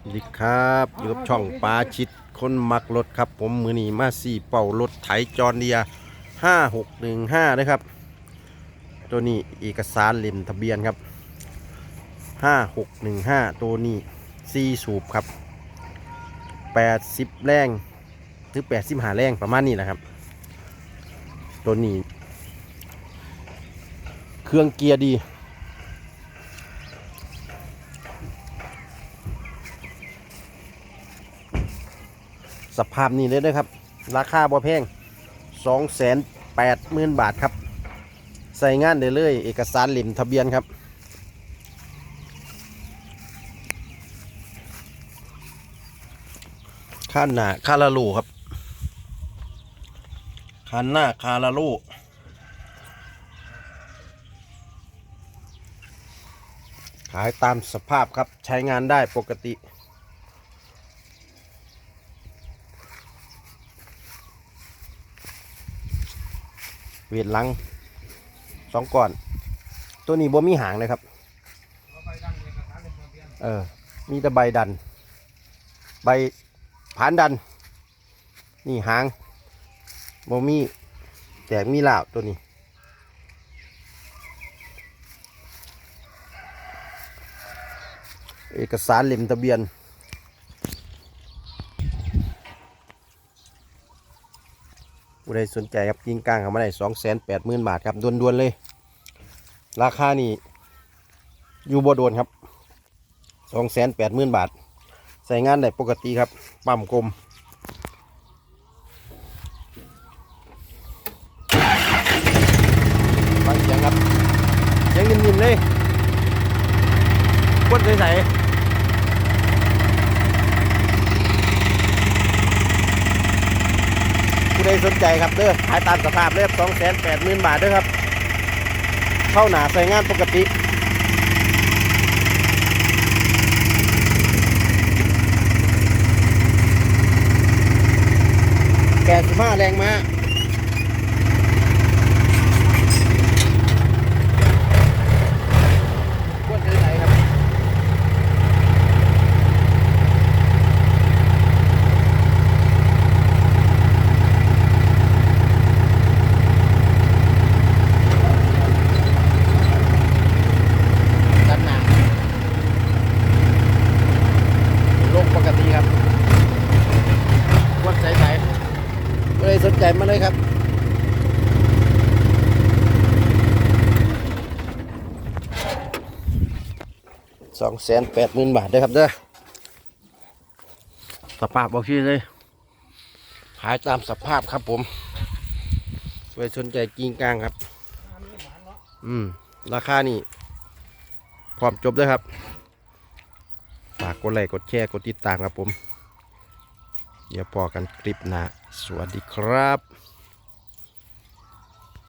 สวัสดีครับอยู่กับช่องปลาชิดคนมักรถครับ ผมมือนีมาสี่เป่ารถไถจอนเดียห้าหกหนึ่งห้านะครับ ตัวนี้เอกสารเล่มทะเบียนครับห้าหกหนึ่งห้าตัวนี้ซีสูบครับแปดสิบแรงหรือแปดสิบหาแรงประมาณนี้แหละครับ ตัวนี้ เครื่องเกียร์ดี สภาพนี้เลยนะครับ ราคาบ่แพง2 8 0 0 0 0 บาทครับ ใส่งานได้เลย เอกสารหลิมทะเบียนครับข้านหน้าคาราลูครับคันหน้าคาราลูขายตามสภาพครับใช้งานได้ปกติ เวทหลังสองก่อน ตัวนี้บ่มีหางเลยครับ เออ มีแต่ใบดัน ใบผานดัน นี่หางบ่มีแตกมีลาวตัวนี้เอกสารเล่มทะเบียน ผู้ใดสนใจครับยิงกลางเขามาได้สองแสนแปดหมื่นบาทครับด่วนๆเลย ราคานี่อยู่บ่โดนครับสองแสนแปดหมื่นบาท ใส่งานได้ปกติครับ ปั๊มกลมฟังเสียงครับเสียงนิ่มๆเลยกดใส่ๆ ผู้ใด สนใจครับเด้อขายตามสภาพเลยสองแสนแปดหมื่นบาทเด้อครับ เข้าหนาใส่งานปกติแกสิบห้าแรงมาควรจะไหนครับ ด้านหน้าโลกปกติครับวัดใสๆไม่ได้ส นใจมาเลยครับ สองแสนแปดหมื่นบาทเด้อครับเด้อสภาพบอกชื่อเลย ขายตามสภาพครับผมไว้สนใจกิงกลางครับ อืม ราคานี่พร้อมจบด้วยครับ ฝากกดไลค์กดแชร์ กดติดตามครับผม เดี๋ยวพอกันคลิปหน้า สวัสดีครับ